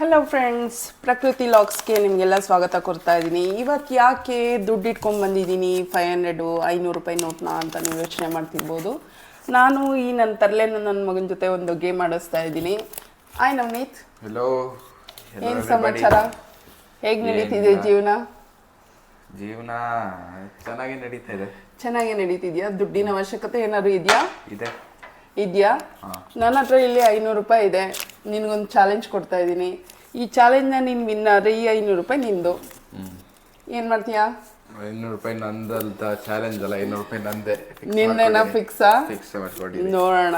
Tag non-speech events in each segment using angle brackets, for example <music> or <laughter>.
Hello friends ಪ್ರಕೃತಿ ಲಾಗ್ಸ್ಗೆ ನಿಮಗೆಲ್ಲ ಸ್ವಾಗತ ಕೊಡ್ತಾ ಇದ್ದೀನಿ. ಇವತ್ತು ಯಾಕೆ ದುಡ್ಡು ಇಟ್ಕೊಂಡು ಬಂದಿದ್ದೀನಿ? ಫೈವ್ ಹಂಡ್ರೆಡು ಐನೂರು ರೂಪಾಯಿ ನೋಟ್ನ ಅಂತ ನೀವು ಯೋಚನೆ ಮಾಡ್ತಿರ್ಬೋದು. ನಾನು ಈ ನನ್ನ ತರಲೇನು ನನ್ನ ಮಗನ ಜೊತೆ ಒಂದು ಗೇಮ್ ಆಡಿಸ್ತಾ ಇದ್ದೀನಿ. ಆಯ್ ನವನೀತ್. ಹಲೋ ಏನು ಸಮಾಚಾರ? ಹೇಗೆ ನಡೀತಿದೆ ಜೀವನ? ಜೀವನ ಚೆನ್ನಾಗಿ ನಡೀತಾ ಇದೆ. ಚೆನ್ನಾಗಿ ನಡೀತಿದ್ಯಾ? ದುಡ್ಡಿನ ಅವಶ್ಯಕತೆ ಏನಾದ್ರು ಇದೆಯಾ? ಇದೆ. ಇದೆಯಾ? ನನ್ನ ಹತ್ರ ಇಲ್ಲಿ ಐನೂರು ರೂಪಾಯಿ ಇದೆ. ನಿನಗೊಂದು ಚಾಲೆಂಜ್ ಕೊಡ್ತಾ ಇದ್ದೀನಿ. ಈ ಚಾಲೆಂಜ್ನ ನೀನು ವಿನ್ ಆದರೆ ಈ ಐನೂರು ರೂಪಾಯಿ ನಿಂದು. ಏನು ಮಾಡ್ತೀಯಾ? ಐನೂರು ರೂಪಾಯಿ ನಂದಂತ ಚಾಲೆಂಜ್ ಅಲ್ಲ ಐನೂರು ರೂಪಾಯಿ ನಂದೆ. ನಿನ್ನೆನ ಫಿಕ್ಸಾ ಫಿಕ್ಸ್ ಮಾಡ್ಕೊಡಿ. ನೋಡೋಣ.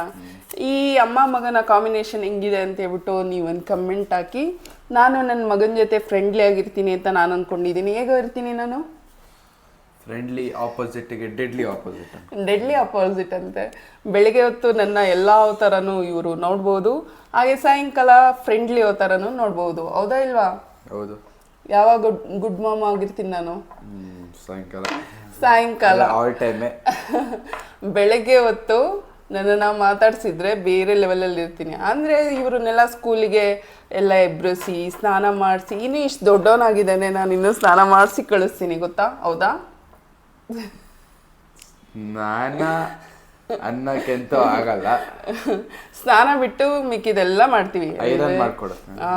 ಈ ಅಮ್ಮ ಮಗನ ಕಾಂಬಿನೇಷನ್ ಹೆಂಗಿದೆ ಅಂತ ಹೇಳ್ಬಿಟ್ಟು ನೀವೊಂದು ಒಂದು ಕಮೆಂಟ್ ಹಾಕಿ. ನಾನು ನನ್ನ ಮಗನ ಜೊತೆ ಫ್ರೆಂಡ್ಲಿ ಆಗಿರ್ತೀನಿ ಅಂತ ನಾನು ಅಂದ್ಕೊಂಡಿದ್ದೀನಿ ಹೇಗೋ ಇರ್ತೀನಿ ನಾನು? ಫ್ರೆಂಡ್ಲಿ ಆಪೋಸಿಟ್ಗೆ ಡೆಡ್ಲಿ ಆಪೋಸಿಟ್ ಡೆಡ್ಲಿ ಅಪೋಸಿಟ್ ಅಂತೆ. ಬೆಳಿಗ್ಗೆ ಹೊತ್ತು ನನ್ನ ಎಲ್ಲ ಅವತಾರನೂ ಇವರು ನೋಡ್ಬೋದು ಹಾಗೆ ಸಾಯಂಕಾಲ ಫ್ರೆಂಡ್ಲಿ ಅವತಾರನೂ ನೋಡ್ಬೋದು. ಹೌದಾ ಇಲ್ವಾ? ಹೌದು. ಯಾವಾಗ ಗುಡ್ ಮಾಮ್ ಆಗಿರ್ತೀನಿ ನಾನು? ಸಾಯಂಕಾಲ. ಸಾಯಂಕಾಲ. ಆಲ್ ಟೈಮೇ ಬೆಳಗ್ಗೆ ಹೊತ್ತು ನನ್ನನ್ನು ಮಾತಾಡ್ಸಿದ್ರೆ ಬೇರೆ ಲೆವೆಲಲ್ಲಿ ಇರ್ತೀನಿ. ಅಂದರೆ ಇವ್ರನ್ನೆಲ್ಲ ಸ್ಕೂಲಿಗೆ ಎಲ್ಲ ಎಬ್ರಿಸಿ ಸ್ನಾನ ಮಾಡಿಸಿ ಇನ್ನೂ ಇಷ್ಟು ದೊಡ್ಡವನಾಗಿದ್ದಾನೆ ನಾನು ಇನ್ನೂ ಸ್ನಾನ ಮಾಡಿಸಿ ಕಳಿಸ್ತೀನಿ ಗೊತ್ತಾ? ಹೌದಾ? ನಾನ ಅನ್ನಕ್ಕೆಂತ ಆಗಲ್ಲ. ಸ್ನಾನ ಬಿಟ್ಟು ಮಿಕ್ಕಿದೆಲ್ಲ ಮಾಡ್ತೀವಿ. ಐರನ್ ಮಾಡ್ಕೊಡು ಆ,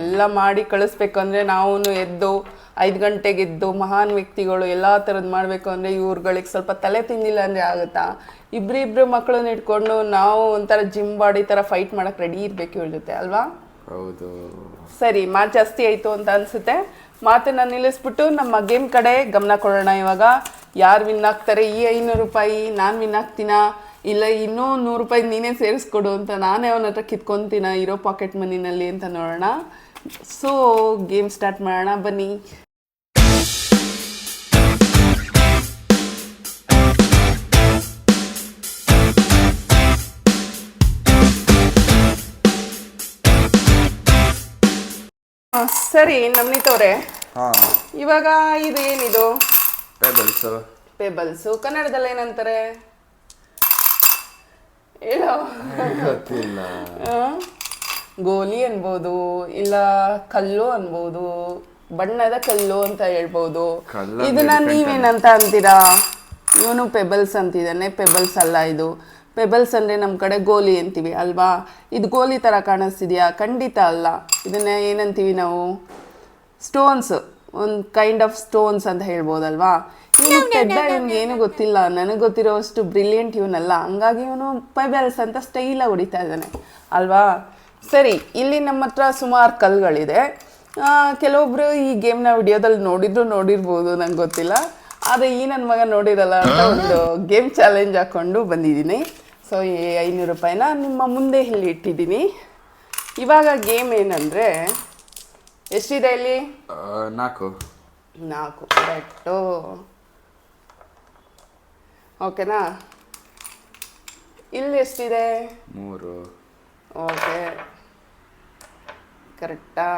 ಎಲ್ಲ ಮಾಡಿ ಕಳಿಸ್ಬೇಕು ಅಂದ್ರೆ ನಾವು ಎದ್ದು ಐದು ಗಂಟೆಗೆ ಎದ್ದು ಮಹಾನ್ ವ್ಯಕ್ತಿಗಳು ಎಲ್ಲ ತರದ್ ಮಾಡಬೇಕು ಅಂದ್ರೆ ಇವ್ರುಗಳಿಗೆ ಸ್ವಲ್ಪ ತಲೆ ತಿನ್ನಿಲ್ಲ ಅಂದ್ರೆ ಆಗುತ್ತಾ? ಇಬ್ರಿಬ್ರು ಮಕ್ಕಳನ್ನ ಇಟ್ಕೊಂಡು ನಾವು ಒಂಥರ ಜಿಮ್ ಬಾಡಿ ಥರ ಫೈಟ್ ಮಾಡಕ್ ರೆಡಿ ಇರ್ಬೇಕು ಇವ್ರ ಜೊತೆ ಅಲ್ವಾ? ಹೌದು. ಸರಿ, ಮಾತು ಜಾಸ್ತಿ ಆಯಿತು ಅಂತ ಅನಿಸುತ್ತೆ. ಮಾತನ್ನ ನಿಲ್ಲಿಸ್ಬಿಟ್ಟು ನಮ್ಮ ಗೇಮ್ ಕಡೆ ಗಮನ ಕೊಡೋಣ ಇವಾಗ. ಯಾರು ವಿನ್ ಆಗ್ತಾರೆ? ಈ ಐನೂರು ರೂಪಾಯಿ, ನಾನು ವಿನ್ ಆಗ್ತೀನಾ? ಇಲ್ಲ, ಇನ್ನೂ ನೂರು ರೂಪಾಯಿ ನೀನೇ ಸೇರಿಸ್ಕೊಡು ಅಂತ ನಾನೇ ಅವನ ಹತ್ರ ಕಿತ್ಕೊತೀನ? ಇರೋ ಪಾಕೆಟ್ ಮನಿನಲ್ಲಿ ಅಂತ ನೋಡೋಣ. ಸೊ ಗೇಮ್ ಸ್ಟಾರ್ಟ್ ಮಾಡೋಣ. ಬನ್ನಿ. ಸರಿ ನಮ್ನಿತ್ ಅವರೇ ಇವಾಗ ಇದು ಏನಿದು ಪೇಬಲ್ಸ್ ಪೇಬಲ್ಸ್ ಕನ್ನಡದಲ್ಲಿ ಏನಂತಾರೆ? ಹೇಳೋ. ಗೊತ್ತಿಲ್ಲ? ಗೋಲಿ ಅನ್ಬೋದು ಇಲ್ಲ ಕಲ್ಲು ಅನ್ಬೋದು ಬಣ್ಣದ ಕಲ್ಲು ಅಂತ ಹೇಳ್ಬೋದು. ಇದನ್ನ ನೀವೇನಂತ ಅಂತೀರಾ? ಇವನು ಪೆಬಲ್ಸ್ ಅಂತಿದ್ದಾನೆ ಪೆಬಲ್ಸ್ ಅಲ್ಲ ಇದು. ಪೆಬಲ್ಸ್ ಅಂದರೆ ನಮ್ಮ ಕಡೆ ಗೋಲಿ ಅಂತೀವಿ ಅಲ್ವಾ? ಇದು ಗೋಲಿ ಥರ ಕಾಣಿಸ್ತಿದೆಯಾ? ಖಂಡಿತ ಅಲ್ಲ. ಇದನ್ನ ಏನಂತೀವಿ ನಾವು? ಸ್ಟೋನ್ಸ್ ಒಂದು ಕೈಂಡ್ ಆಫ್ ಸ್ಟೋನ್ಸ್ ಅಂತ ಹೇಳ್ಬೋದಲ್ವಾ? ಇವನು ಪೆಬ್ಬ ಇವ್ನಿಗೆ ಏನು ಗೊತ್ತಿಲ್ಲ. ನನಗೆ ಗೊತ್ತಿರೋವಷ್ಟು ಬ್ರಿಲಿಯಂಟ್ ಇವನಲ್ಲ. ಹಂಗಾಗಿ ಇವನು ಪೆಬಲ್ಸ್ ಅಂತ ಸ್ಟೈಲಾಗಿ ಹೊಡಿತಾ ಇದ್ದಾನೆ. ಅಲ್ವಾ? ಸರಿ ಇಲ್ಲಿ ನಮ್ಮ ಹತ್ರ ಸುಮಾರು ಕಲ್ಗಳಿದೆ. ಆ, ಕೆಲವೊಬ್ರು ಈ ಗೇಮ್ನ ವಿಡಿಯೋದಲ್ಲಿ ನೋಡಿದ್ರು ನೋಡಿರ್ಬೋದು ನಂಗೆ ಗೊತ್ತಿಲ್ಲ. ಆದರೆ ಈ ನನ್ನ ಮಗ ನೋಡಿರಲ್ಲ ಅಂತ ಒಂದು ಗೇಮ್ ಚಾಲೆಂಜ್ ಹಾಕ್ಕೊಂಡು ಬಂದಿದ್ದೀನಿ. ಸೊ ಈ ಐನೂರು ರೂಪಾಯಿನ ನಿಮ್ಮ ಮುಂದೆ ಇಲ್ಲಿ ಇಟ್ಟಿದ್ದೀನಿ. ಇವಾಗ ಗೇಮ್ ಏನಂದರೆ ಎಷ್ಟಿದೆ ಇಲ್ಲಿ? ನಾಲ್ಕು. ನಾಲ್ಕು. ಕರೆಕ್ಟು ಓಕೆನಾ? ಇಲ್ಲಿ ಎಷ್ಟಿದೆ? ಮೂರು. ಓಕೆ. ಕರೆಕ್ಟಾ?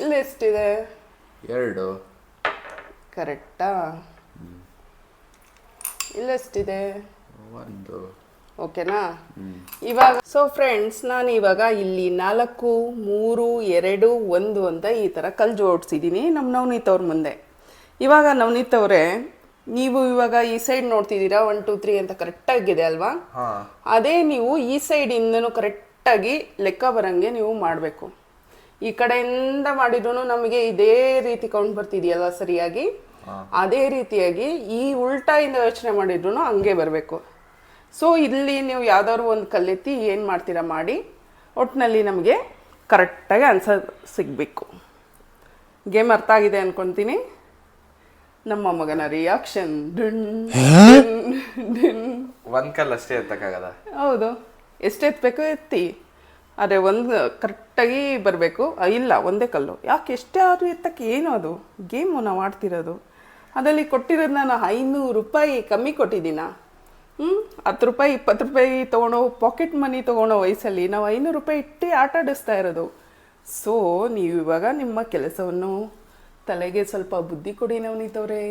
ಇಲ್ಲಿ ಎಷ್ಟಿದೆ? ಎರಡು. ಕರೆಕ್ಟಾ? ಇಲ್ಲೆಷ್ಟಿದೆ ಒಂದು ಓಕೆನಾ? ಇವಾಗ ಸೊ ಫ್ರೆಂಡ್ಸ್ ನಾನು ಇವಾಗ ಇಲ್ಲಿ ನಾಲ್ಕು ಮೂರು ಎರಡು ಒಂದು ಅಂತ ಈ ಥರ ಕಲ್ ಜೋಡಿಸಿದ್ದೀನಿ ನಮ್ಮ ನವನೀತ್ ಅವ್ರ ಮುಂದೆ. ಇವಾಗ ನವನೀತ್ ಅವರೇ ನೀವು ಇವಾಗ ಈ ಸೈಡ್ ನೋಡ್ತಿದ್ದೀರಾ? ಒನ್ ಟು ತ್ರೀ ಅಂತ ಕರೆಕ್ಟಾಗಿದೆ ಅಲ್ವಾ? ಅದೇ ನೀವು ಈ ಸೈಡಿಂದನೂ ಕರೆಕ್ಟಾಗಿ ಲೆಕ್ಕ ಬರಂಗೆ ನೀವು ಮಾಡಬೇಕು. ಈ ಕಡೆಯಿಂದ ಮಾಡಿದ್ರು ನಮಗೆ ಇದೇ ರೀತಿ ಕೌಂಟ್ ಬರ್ತಿದೆಯಲ್ಲ ಸರಿಯಾಗಿ? ಅದೇ ರೀತಿಯಾಗಿ ಈ ಉಲ್ಟಾಯಿಂದ ಯೋಚನೆ ಮಾಡಿದ್ರು ಹಂಗೆ ಬರಬೇಕು. ಸೊ ಇಲ್ಲಿ ನೀವು ಯಾವ್ದಾದ್ರು ಒಂದು ಕಲ್ಲೆತ್ತಿ ಏನು ಮಾಡ್ತೀರಾ ಮಾಡಿ ಒಟ್ಟಿನಲ್ಲಿ ನಮಗೆ ಕರೆಕ್ಟಾಗಿ ಆನ್ಸರ್ ಸಿಗಬೇಕು. ಗೇಮ್ ಅರ್ಥ ಆಗಿದೆ ಅನ್ಕೊತೀನಿ. ನಮ್ಮ ಮಗನ ರಿಯಾಕ್ಷನ್ ಡುನ್ ಡುನ್ ಡುನ್. ಒಂದ್ ಕಲ್ ಅಷ್ಟೇ ಎತ್ತಕ್ಕಾಗದ ಹೌದು. ಎಷ್ಟು ಎತ್ತಬೇಕು ಎತ್ತಿ. ಆದರೆ ಒಂದು ಕರೆಕ್ಟಾಗಿ ಬರಬೇಕು. ಇಲ್ಲ ಒಂದೇ ಕಲ್ಲು. ಯಾಕೆ ಎಷ್ಟೇ ಆದರೂ ಎತ್ತಕ್ಕೆ ಏನು ಅದು? ಗೇಮು ನಾವು ಆಡ್ತಿರೋದು. ಅದರಲ್ಲಿ ಕೊಟ್ಟಿರೋದು ನಾನು ಐನೂರು ರೂಪಾಯಿ ಕಮ್ಮಿ ಕೊಟ್ಟಿದ್ದೀನ? ಹ್ಞೂ ಹತ್ತು ರೂಪಾಯಿ ಇಪ್ಪತ್ತು ರೂಪಾಯಿ ತೊಗೊಳೋ ಪಾಕೆಟ್ ಮನಿ ತೊಗೊಳೋ ವಯಸ್ಸಲ್ಲಿ ನಾವು ಐನೂರು ರೂಪಾಯಿ ಇಟ್ಟು ಆಟ ಆಡಿಸ್ತಾ ಇರೋದು. ಸೊ ನೀವು ಇವಾಗ ನಿಮ್ಮ ಕೆಲಸವನ್ನು ತಲೆಗೆ ಸ್ವಲ್ಪ ಬುದ್ಧಿ ಕೊಡಿ ನವನೀತವ್ರೆ.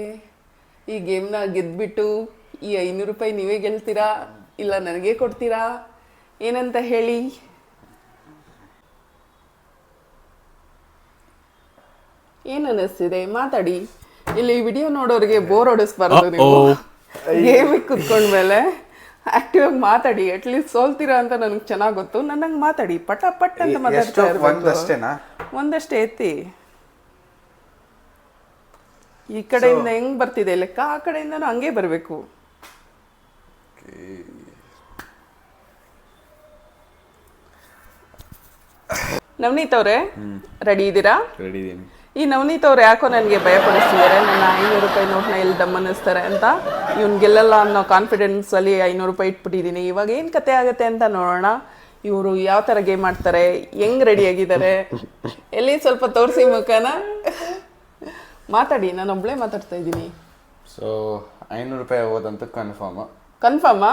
ಈ ಗೇಮ್ನ ಗೆದ್ದುಬಿಟ್ಟು ಈ ಐನೂರು ರೂಪಾಯಿ ನೀವೇ ಗೆಲ್ತೀರಾ? ಇಲ್ಲ ನನಗೆ ಕೊಡ್ತೀರಾ? ಏನಂತ ಹೇಳಿ? ಏನು ಅನ್ನಿಸ್ತಿದೆ ಮಾತಾಡಿ. ಇಲ್ಲಿ ವಿಡಿಯೋ ನೋಡೋರಿಗೆ ಬೋರ್ ಹೊಡಿಸ್ಬಾರ್ದು ನೀವು. ಗೇಮಿಗೆ ಕುತ್ಕೊಂಡ್ಮೇಲೆ ಆಕ್ಟಿವ್ ಆಗಿ ಮಾತಾಡಿ ಅಟ್ಲೀಸ್ಟ್ ಸೋಲ್ತೀರಾ ಅಂತ ನನಗೆ ಚೆನ್ನಾಗಿ ಗೊತ್ತು. ನನ್ನಂಗೆ ಮಾತಾಡಿ ಪಟ ಪಟ್ ಅಂತ ಮಾತಾಡ್ತಾ ಒಂದಷ್ಟೇನಾ? ಒಂದಷ್ಟೇ ಎತ್ತಿ. ಈ ಕಡೆಯಿಂದ ಹೆಂಗ್ ಬರ್ತಿದೆ ಲೆಕ್ಕ? ಆ ಕಡೆಯಿಂದನೂ ಹಂಗೆ ಬರಬೇಕು. ನವನೀತ್ ಅವರೇ ರೆಡಿ ಇದ್ದೀರಾ ರೆಡಿ ಇದೀನಿ. ಈ ನವನೀತ್ ಅವ್ರು ಯಾಕೋ ನನಗೆ ಭಯ ಪಡಿಸ್ತಿದ್ದಾರೆ ನನ್ನ ಐನೂರು ರೂಪಾಯಿ ನೋಟ್ನ ಎಲ್ಲಿ ದಮ್ಮನಿಸ್ತಾರೆ ಅಂತ. ಇವ್ನು ಗೆಲ್ಲಲ್ಲ ಅನ್ನೋ ಕಾನ್ಫಿಡೆನ್ಸಲ್ಲಿ ಐನೂರು ರೂಪಾಯಿ ಇಟ್ಬಿಟ್ಟಿದ್ದೀನಿ. ಇವಾಗ ಏನು ಕತೆ ಆಗುತ್ತೆ ಅಂತ ನೋಡೋಣ. ಇವರು ಯಾವ ಥರ ಗೇಮ್ ಮಾಡ್ತಾರೆ ಹೆಂಗ್ ರೆಡಿ ಆಗಿದ್ದಾರೆ? ಎಲ್ಲಿ ಸ್ವಲ್ಪ ತೋರಿಸಿ ಮುಖನ? ಮಾತಾಡಿ ನಾನು ಒಬ್ಬಳೇ ಮಾತಾಡ್ತಾ ಇದ್ದೀನಿ. ಸೊ ಐನೂರು ರೂಪಾಯಿ ಹೋದಂತ ಕನ್ಫರ್ಮ್ ಕನ್ಫರ್ಮಾ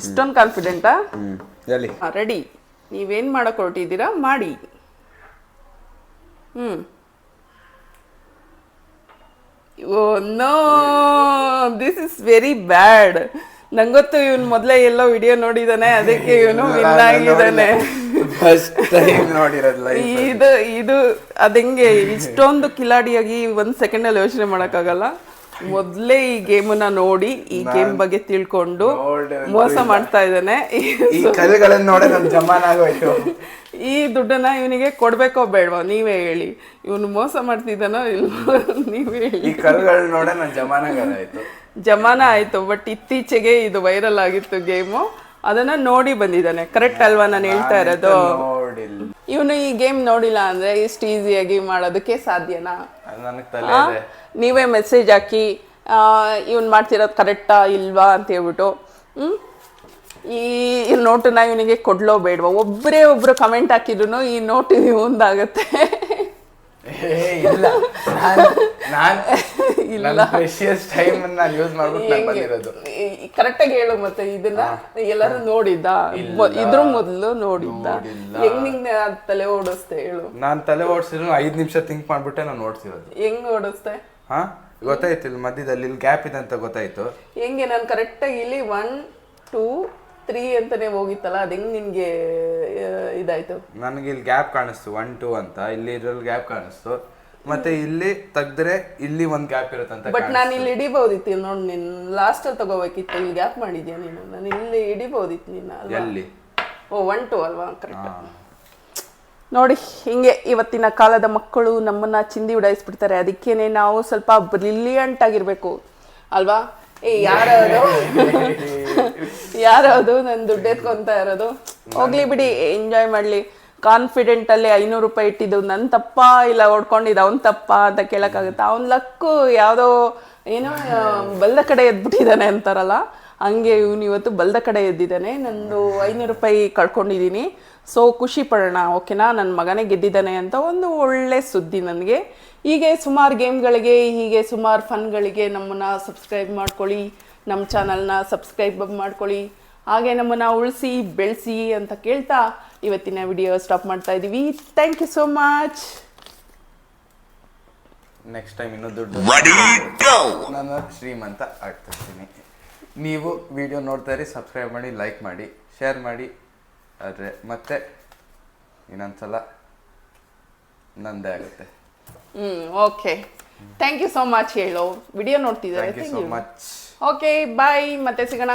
ಇಷ್ಟೊಂದು ಕಾನ್ಫಿಡೆಂಟಾ ರೆಡಿ ನೀವೇನು ಮಾಡೋಕೆ ಹೊರಟಿದ್ದೀರಾ? ಮಾಡಿ. ಹ್ಞೂ ಓ no this is very bad ನಂಗೊತ್ತು ಇವನ್ ಮೊದಲೇ ಎಲ್ಲೋ ವಿಡಿಯೋ ನೋಡಿದಾನೆ ಅದಕ್ಕೆ ಇವನು ವಿನ್ ಆಗಿದ್ದಾನೆ ಇದು ಇದು ಅದಂಗೆ ಇಷ್ಟೊಂದು ಕಿಲಾಡಿಯಾಗಿ ಒಂದ್ ಸೆಕೆಂಡ್ ಅಲ್ಲಿ ಯೋಚನೆ ಮಾಡಕ್ಕಾಗಲ್ಲ? ಮೊದ್ಲೇ ಈ ಗೇಮನ್ನ ನೋಡಿ ಈ ಗೇಮ್ ಬಗ್ಗೆ ತಿಳ್ಕೊಂಡು ಮೋಸ ಮಾಡ್ತಾ ಇದ್ದಾನೆ. ಈ <laughs> ಕಲ್ಲುಗಳನ್ನ ನೋಡೇ ನಮ್ ಜಮಾನ ಆಗೋಯ್ತು. ಈ ದುಡ್ಡನ್ನ ಇವನಿಗೆ ಕೊಡ್ಬೇಕೋ ಬೇಡವೋ ನೀವೇ ಹೇಳಿ. ಇವನು ಮೋಸ ಮಾಡ್ತಿದ್ದಾನೋ ಇಲ್ವೋ <laughs> ನೀವೇ ಹೇಳಿ. ಈ ಕಲ್ಲುಗಳನ್ನ ನೋಡೇ ನನ್ ಜಮಾನಾಗೋದಾಯ್ತು ಜಮಾನ ಆಯ್ತು ಬಟ್ ಇತ್ತೀಚೆಗೆ ಇದು ವೈರಲ್ ಆಗಿತ್ತು ಗೇಮು. ಅದನ್ನ ನೋಡಿ ಬಂದಿದ್ದಾನೆ. ಕರೆಕ್ಟ್ ಅಲ್ವಾ ನಾನು ಹೇಳ್ತಾ ಇರೋದು? ಇವನು ಈ ಗೇಮ್ ನೋಡಿಲ್ಲ ಅಂದ್ರೆ ಇಷ್ಟು ಈಸಿಯಾಗಿ ಮಾಡೋದಕ್ಕೆ ಸಾಧ್ಯನಾ? ನನಗ್ ತಲೆ ಇದೆ. ನೀವೇ ಮೆಸೇಜ್ ಹಾಕಿ ಇವನು ಮಾಡ್ತಿರೋದು ಕರೆಕ್ಟಾ ಇಲ್ವಾ ಅಂತ ಹೇಳ್ಬಿಟ್ಟು ಹ್ಮ್? ಈ ನೋಟನ್ನ ಇವನಿಗೆ ಕೊಡ್ಲೋ ಬೇಡವಾ? ಒಬ್ಬರೇ ಒಬ್ರು ಕಮೆಂಟ್ ಹಾಕಿದ್ರು ಈ ನೋಟ್ ಇವಂದಾಗತ್ತೆ ಇಲ್ಲ. ನಾನ್ ನನ್ನ ಪ್ರೆಷಿಯಸ್ ಟೈಮ್ ನಾನು ಯೂಸ್ ಮಾಡ್ಬಿಟ್ಟು ನಾನು ಬಂದಿರೋದು. ಕರೆಕ್ಟಾಗಿ ಹೇಳು ಮತ್ತೆ ಇದನ್ನ ಎಲ್ಲರೂ ನೋಡಿದ್ದ. ಇದ್ರ ಮೊದಲು ನೋಡಿದ್ದ. ಹೆಂಗ್ ನಿಂಗೆ ತಲೆ ಓಡಿಸ್ತೆ ಹೇಳು. ನಾನು ತಲೆ ಓಡಿಸಿದ್ರು ಐದು ನಿಮಿಷ ಥಿಂಕ್ ಮಾಡ್ಬಿಟ್ಟೆ ನಾನು ಓಡಿಸಿರೋದು. ಹೆಂಗ್ ಓಡಿಸ್ತೆ? ಹಾ? ಗೊತ್ತಾಯ್ತು ಇಲ್ಲಿ ಮಧ್ಯದಲ್ಲಿ ಇಲ್ಲಿ ಗ್ಯಾಪ್ ಇದೆ ಅಂತ ಗೊತ್ತಾಯ್ತು. ಹೆಂಗೆ ನಾನು ಕರೆಕ್ಟಾಗಿ ಇಲ್ಲಿ ಒನ್ ಟೂ ತ್ರೀ ಅಂತಾನೆ ಹೋಗಿತ್ತಲ್ಲ ಅದು ಹೆಂಗ್ ನಿನ್ಗೆ ಇದಾಯ್ತು? ನನಗೆ ಇಲ್ಲಿ ಗ್ಯಾಪ್ ಕಾಣಿಸ್ತು ಒನ್ ಟೂ ಅಂತ. ಇಲ್ಲಿ ಇದ್ರಲ್ಲಿ ಗ್ಯಾಪ್ ಕಾಣಿಸ್ತು. ಮತ್ತೆ ಇಲ್ಲಿ ತೆಗ್ದ್ರೆ ಇಲ್ಲಿ ಒಂದ್ ಗ್ಯಾಪ್ ಇರುತ್ತಂತ ಬಟ್ ನಾನು ಇಲ್ಲಿ ಹಿಡಿಬಹುದಿತ್ತು. ನೋಡಿ ನೀನ್ ಲಾಸ್ಟ್ ಅಲ್ಲಿ ತಗೋಬೇಕಿತ್ತು. ಇಲ್ಲಿ ಗ್ಯಾಪ್ ಮಾಡಿದ್ಯಾ ನೀನು? ನಾನು ಇಲ್ಲಿ ಹಿಡಿಬಹುದಿತ್ತು ನಿನ್ನ ಅಲ್ವಾ? ಎಲ್ಲಿ? ಓ ಒನ್ ಟು ಅಲ್ವಾ? ಕರೆಕ್ಟ್ ನೋಡಿ ಹಿಂಗೆ ಇವತ್ತಿನ ಕಾಲದ ಮಕ್ಕಳು ನಮ್ಮನ್ನ ಚಿಂದಿ ಉಡಾಯಿಸ್ಬಿಡ್ತಾರೆ. ಅದಕ್ಕೇನೆ ನಾವು ಸ್ವಲ್ಪ ಬ್ರಿಲಿಯಂಟ್ ಆಗಿರ್ಬೇಕು. ಅಲ್ವಾ? ಏ ಯಾರು <laughs> ಯಾರದು ನನ್ನ ದುಡ್ಡು ಎತ್ಕೊಂತ ಇರೋದು? ಹೋಗ್ಲಿ ಬಿಡಿ ಎಂಜಾಯ್ ಮಾಡ್ಲಿ. ಕಾನ್ಫಿಡೆಂಟ್ ಅಲ್ಲಿ ಐನೂರು ರೂಪಾಯಿ ಇಟ್ಟಿದ್ದು ನನ್ನ ತಪ್ಪ, ಇಲ್ಲ ಹೊಡ್ಕೊಂಡಿದ್ದ, ಅವನ್ ತಪ್ಪ ಅಂತ ಕೇಳೋಕ್ಕಾಗುತ್ತೆ. ಅವ್ನ ಲಕ್ಕು ಯಾವುದೋ ಏನೋ, ಬಲ್ದ ಕಡೆ ಎದ್ಬಿಟ್ಟಿದ್ದಾನೆ ಅಂತಾರಲ್ಲ, ಹಂಗೆ ಇವನು ಇವತ್ತು ಬಲ್ದ ಕಡೆ ಎದ್ದಿದ್ದಾನೆ. ನಂದು ಐನೂರು ರೂಪಾಯಿ ಕಳ್ಕೊಂಡಿದ್ದೀನಿ. ಸೊ ಖುಷಿ ಪಡೋಣ, ಓಕೆನಾ? ನನ್ನ ಮಗನೇ ಗೆದ್ದಿದ್ದಾನೆ ಅಂತ ಒಂದು ಒಳ್ಳೆ ಸುದ್ದಿ ನನಗೆ. ಹೀಗೆ ಸುಮಾರು ಗೇಮ್ಗಳಿಗೆ, ಹೀಗೆ ಸುಮಾರು ಫನ್ಗಳಿಗೆ ನಮ್ಮನ್ನು ಸಬ್ಸ್ಕ್ರೈಬ್ ಮಾಡ್ಕೊಳ್ಳಿ ನಮ್ಮ ಚಾನಲ್ನ ಸಬ್ಸ್ಕ್ರೈಬ್ ಮಾಡ್ಕೊಳ್ಳಿ. ಹಾಗೆ ನಮ್ಮನ್ನು ಉಳಿಸಿ, ಬೆಳೆಸಿ ಅಂತ ಕೇಳ್ತಾ ಇವತ್ತಿನ ವಿಡಿಯೋ ಸ್ಟಾಪ್ ಮಾಡ್ತಾ ಇದ್ದೀವಿ thank you so much next time ಇನ್ನೂ ದುಡ್ಡು ನಾನು ಶ್ರೀಮಂತ ಆಗ್ತಿರ್ತೀನಿ ನೀವು ವಿಡಿಯೋ ನೋಡ್ತಾ ಇರಿ ಸಬ್ಸ್ಕ್ರೈಬ್ ಮಾಡಿ ಲೈಕ್ ಮಾಡಿ ಶೇರ್ ಮಾಡಿ. ಆದರೆ ಮತ್ತೆ ಇನ್ನೊಂದ್ಸಲ ನಂದೇ ಆಗುತ್ತೆ. ಹ್ಮ್ okay thank you so much ಹೇಳು. ವಿಡಿಯೋ ನೋಡ್ತಿದ್ದಾರೆ? Thank you so much okay bye ಮತ್ತೆ ಸಿಗೋಣ.